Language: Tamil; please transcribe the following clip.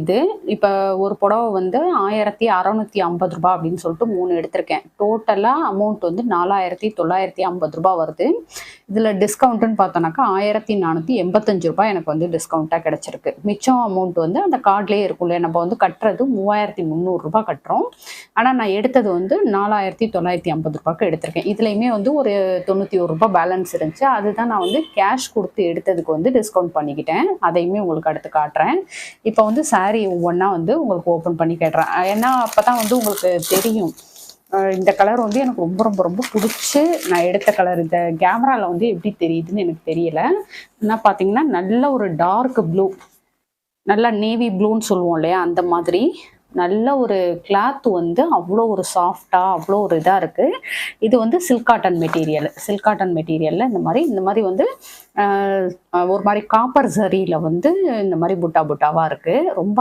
இது. இப்போ ஒரு புடவை வந்து ஆயிரத்தி அறநூற்றி ஐம்பது ரூபா அப்படின்னு சொல்லிட்டு மூணு எடுத்திருக்கேன். டோட்டலாக அமௌண்ட் வந்து நாலாயிரத்தி தொள்ளாயிரத்தி ஐம்பது ரூபா வருது. இதில் டிஸ்கவுண்ட்டுன்னு பார்த்தோன்னாக்கா ஆயிரத்தி நானூற்றி எண்பத்தஞ்சு ரூபாய் எனக்கு வந்து டிஸ்கவுண்ட்டாக கிடச்சிருக்கு. மிச்சம் அமௌண்ட் வந்து அந்த கார்ட்லேயே இருக்கும்ல நம்ம வந்து கட்டுறது மூவாயிரத்தி முந்நூறுரூபா கட்டுறோம். ஆனால் நான் எடுத்தது வந்து நாலாயிரத்தி தொள்ளாயிரத்தி ஐம்பது ரூபாய்க்கு எடுத்திருக்கேன். இதுலேயுமே வந்து ஒரு தொண்ணூற்றி ஒரு ரூபாய் பேலன்ஸ் இருந்துச்சு. அதுதான் நான் வந்து கேஷ் கொடுத்து எடுத்ததுக்கு வந்து டிஸ்கவுண்ட் பண்ணிக்கிட்டேன். அதையுமே உங்களுக்கு அடுத்து காட்டுறேன். இப்போ வந்து மாதிரி ஒவ்வொன்றா வந்து உங்களுக்கு ஓப்பன் பண்ணி கேட்டுறேன். ஏன்னா அப்போ தான் வந்து உங்களுக்கு தெரியும். இந்த கலர் வந்து எனக்கு ரொம்ப ரொம்ப ரொம்ப பிடிச்சி நான் எடுத்த கலர் இந்த கேமராவில் வந்து எப்படி தெரியுதுன்னு எனக்கு தெரியல. என்ன பார்த்தீங்கன்னா நல்ல ஒரு டார்க் ப்ளூ நல்லா நேவி ப்ளூன்னு சொல்லுவோம் இல்லையா அந்த மாதிரி. நல்ல ஒரு கிளாத் வந்து அவ்வளோ ஒரு சாஃப்டாக அவ்வளோ ஒரு இதாக இருக்குது இது வந்து silk cotton material silk cotton மெட்டீரியலில் இந்த மாதிரி இந்த மாதிரி வந்து ஆஹ், ஒரு மாதிரி காப்பர் சரியில் வந்து இந்த மாதிரி புட்டா புட்டாவாக இருக்குது ரொம்ப